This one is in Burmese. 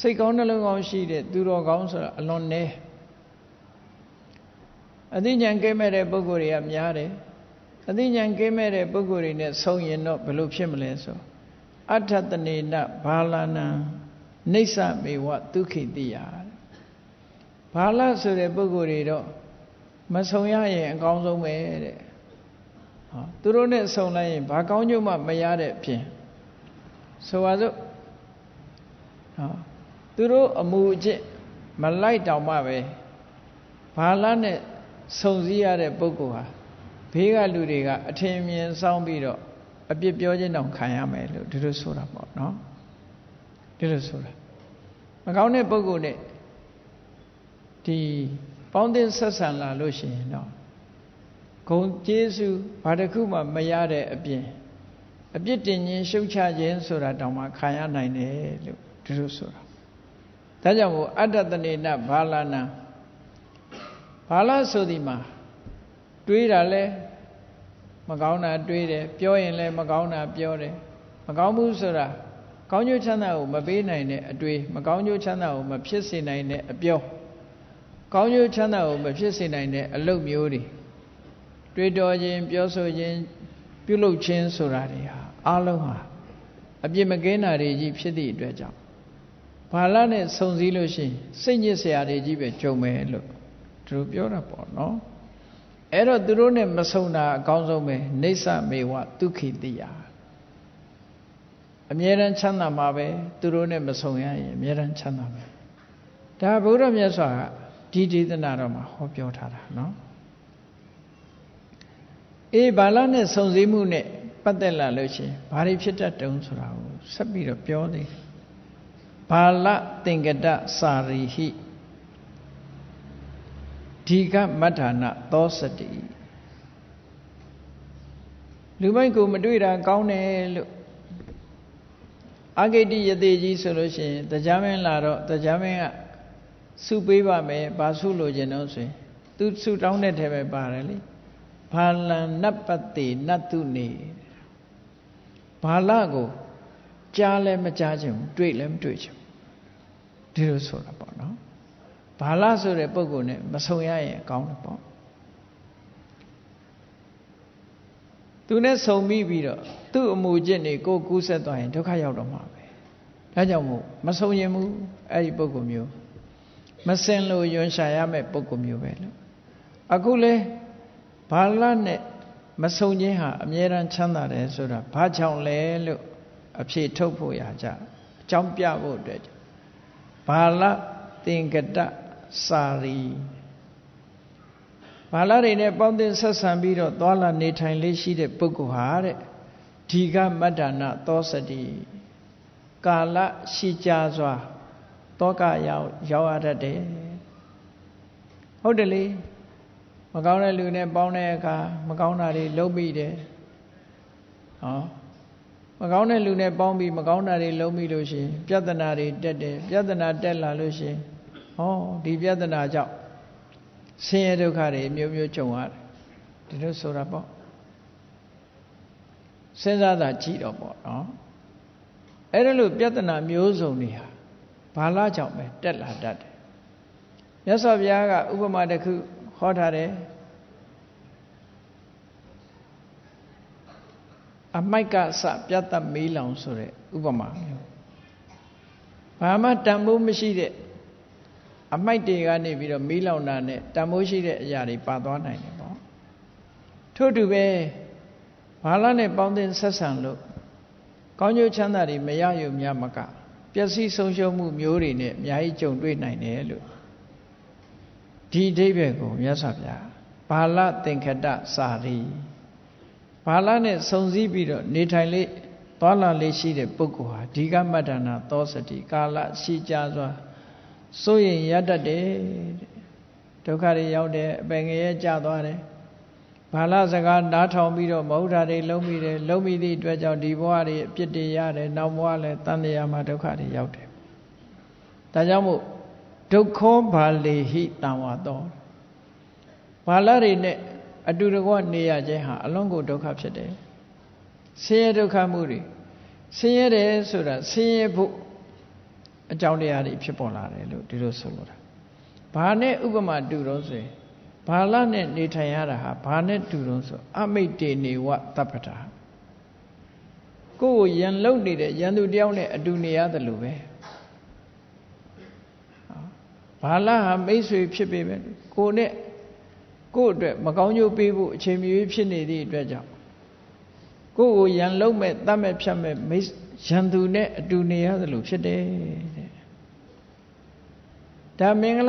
စိတ်ကောင်းနှလုံးကောင်းရှိတဲ့သူတော်ကောင်းဆိုတာအလွန်နည်းအသိဉာဏ်ကဲမဲ့တဲ့ပုဂ္ဂိုလ်တွေကများတယ်အသိဉာဏ်ကဲမဲ့တဲ့ပုဂ္ဂိုလ်တွေနဲ့ဆုံရင်တော့ဘယ်လိုဖြစ်မလဲဆိုအဋ္ဌတနေနဘာလနံနေဆမေဝဒုခိတိယဘာလဆိုတဲ့ပုဂ္ဂိုလ်တွေတော့မဆုံရရင်အကောင်းဆုံးပဲတဲ့ဟောသူတို့နဲ့ဆုံလိုက်ရင်ဘာကောင်းကျိုးမှမရတဲ့အပြင်ဆိုပါစို့ဟော သူတို့အမှုအကျင့်မလိုက်တောင်မှပဲဘာလနဲ့ဆုံစည်းရတဲ့ပုဂ္ဂိုလ်ဟာဘေးကလူတွေကအထင်မြင်ဆောင်ပြီးတော့အပြစ်ပြောခြင်းတောင်ခံရမယ်လို့ဒီလိုဆိုတာပေါ့နော်ဒီလိုဆိုတာမကောင်းတဲ့ပုဂ္ဂိုလ်နဲ့ဒီပေါင်းသင်းဆက်ဆံလာလို့ရှိရင်တော့ဂုံကျေးဇူးဘာတစ်ခုမှမရတဲ့အပြင်အပြစ်တင်ခြင်းရှုတ်ချခြင်းဆိုတာတောင်မှခံရနိုင်တယ်လို့ဒီလိုဆိုတာ ဒါကြောင့်မို့အတ္တတနေနဘာလနာဘာလဆိုဒီမှာတွေးတာလဲမကောင်းတာတွေးတယ်ပြောရင်လည်းမကောင်းတာပြောတယ်မကောင်းဘူးဆိုတာကောင်းကျိုးချမ်းသာကိုမပေးနိုင်တဲ့အတွေးမကောင်းကျိုးချမ်းသာကိုမဖြစ်စေနိုင်တဲ့အပြောကောင်းကျိုးချမ်းသာကိုမဖြစ်စေနိုင်တဲ့အလုပ်မျိုးတွေတွေးတော်ခြင်းပြောဆိုခြင်းပြုလုပ်ခြင်းဆိုတာတွေဟာအလုံးဟာအပြစ်မကင်းတာတွေကြီးဖြစ်သည့်အတွက်ကြောင့် ဘာလနဲ့စုံစည်းလို့ရှိရင်စိတ်ညစ်စရာတွေကြီးပဲကြုံမယ်လို့သူတို့ပြောတာပေါ့နော်အဲ့တော့သူတို့နဲ့မဆုံတာအကောင်းဆုံးပဲနေဆမေဝဒုခိတိယအမြဲတမ်းချမ်းသာမှာပဲသူတို့နဲ့မဆုံရရင်အမြဲတမ်းချမ်းသာမယ်ဒါဘုရားမြတ်စွာကဒီဒေသနာတော်မှာဟောပြောထားတာနော်အေးဘာလနဲ့စုံစည်းမှုနဲ့ပတ်သက်လာလို့ရှိရင်ဘာတွေဖြစ်တတ်တုံးဆိုတာကိုဆက်ပြီးတော့ပြောသေးတယ် ဘာလသင်္ကတစာရိဟိဒီကမဋ္ဌာနသောစတိလူမိုက်ကိုမတွေ့တာကောင်းတယ်လို့အဂိတိယတိကြီးဆိုလို့ရှိရင်တရားမင်းလာတော့တရားမင်းကစုပေးပါမယ်ဘာစုလို့ခြင်းတော့ဆိုရင်သူစုတောင်းတဲ့ထဲပဲပါတယ်လေဘာလံနပတိနတ်တုနေဘာလကိုကြားလည်းမကြားချင်ဘူးတွေ့လည်းမတွေ့ချင်ဘူး ဒီလိုဆိုတာပေါ့နော်ဘာလဆိုတဲ့ပုံကိုနဲ့မဆုံရရင်အကောင်းတယ်ပေါ့သူနဲ့ဆုံမိပြီးတော့သူ့အမှုကျင့်တွေကိုကူးဆက်သွားရင်ဒုက္ခရောက်တော့မှာပဲဒါကြောင့်မို့မဆုံရင်ဘူးအဲ့ဒီပုံကိုမျိုးမစင်လို့ယွန်ရှာရမယ့်ပုံကိုမျိုးပဲလို့အခုလဲဘာလနဲ့မဆုံခြင်းဟာအမြဲတမ်းချမ်းသာတယ်ဆိုတာဘာကြောင့်လဲလို့အဖြေထုတ်ဖို့ရကြအကြောင်းပြဖို့အတွက် ဘာလသင်္ကတစာရီဘာလတွေနဲ့ပေါင်းသင်းဆက်ဆံပြီးတော့သွာလာနေထိုင်လေးရှိတဲ့ပုဂ္ဂိုလ်ဟာတဲ့ဒီကမတ္တနာသောစတိကာလရှိကြစွာတောကရောက်ရောက်ရတတ်တယ်ဟုတ်တယ်လေမကောင်းတဲ့လူနဲ့ပေါင်းတဲ့အခါမကောင်းတာတွေလုံးမိတယ်ဟော မကောင်းတဲ့လူနဲ့ပေါင်းပြီးမကောင်းတာတွေလုံးမိလို့ရှိရင်ပြဿနာတွေတက်တယ်ပြဿနာတက်လာလို့ရှိရင်ဟောဒီပြဿနာကြောင့်ဆင်းရဲဒုက္ခတွေမျိုးမျိုးကြုံရတယ်ဒီလိုဆိုတာပေါ့စဉ်းစားတာကြည့်တော့ပေါ့နော်အဲ့ဒါလို့ပြဿနာမျိုးစုံတွေဟာဘာလားကြောင့်ပဲတက်လာတတ်တယ်မြတ်စွာဘုရားကဥပမာတစ်ခုဟောထားတယ် အမိုက်ကစပြတ်သက်မေးလောင်ဆိုတဲ့ဥပမာမျိုးဘာမှတန်ဖိုးမရှိတဲ့အမိုက်တွေကနေပြီးတော့မေးလောင်တာနဲ့တန်ဖိုးရှိတဲ့အရာတွေပါသွားနိုင်တယ်ပေါ့ထို့တူပဲဘာလနဲ့ပေါင်းတင်ဆက်ဆံလို့ကောင်းကျိုးချမ်းသာတွေမရယူမြမကပျက်စီးဆုံးရှုံးမှုမျိုးတွေနဲ့အများကြီးကြုံတွေ့နိုင်တယ်လို့ဒီအဓိပ္ပာယ်ကိုမြတ်စွာဘုရားဘာလသင်္ခတစာရီ ဘာလနဲ့စုံစည်းပြီးတော့နေထိုင်လေသွားလာလေးရှိတဲ့ပုဂ္ဂိုလ်ဟာဒီကမတ္တနာသောစတိကာလရှိကြစွာစိုးရင်ရတတ်တယ်ဒုက္ခတွေရောက်တယ်အပင်ငရဲကြသွားတယ်ဘာလစကားနားထောင်ပြီးတော့မဟုတ်တာတွေလုံးမိတယ်လုံးမိသည့်အတွက်ကြောင့်ဒီဘဝတွေအပြစ်တွေရတယ်နောက်ဘဝလည်းတန်တရားမှာဒုက္ခတွေရောက်တယ်ဒါကြောင့်မို့ဒုက္ခောဘာလေဟိတံဝါတော်ဘာလတွေနဲ့ အတူတကွနေရခြင်းဟာအလွန်ကိုဒုက္ခဖြစ်တယ်ဆင်းရဲဒုက္ခမှုတွေဆင်းရဲတယ်ဆိုတာဆင်းရဲဖို့အကြောင်းတရားတွေဖြစ်ပေါ်လာတယ်လို့ဒီလိုဆိုလိုတာဘာနဲ့ဥပမာတူတော့ဆိုရင်ဘာလနဲ့နေထိုင်ရတာဟာဘာနဲ့တူတော့ဆိုအမိတ်တေနေဝတပ္ပတာကိုယ်ကိုယံလုံနေတဲ့ယံသူတယောက်နဲ့အတူနေရတယ်လို့ပဲဘာလဟာမိတ်ဆွေဖြစ်ပေမဲ့ကိုယ်နဲ့ ကိုယ့်အတွက်မကောင်းကျိုးပေးဖို့အချိန်မရွေးဖြစ်နေသည့်အတွက်ကြောင့်ကိုယ့်ကိုယံလုံးမဲ့တတ်မဲ့ဖြတ်မဲ့မိတ်ယံသူနဲ့အတူနေရတယ်လို့ဖြစ်တယ်တဲ့ဒါမင်္ဂလာ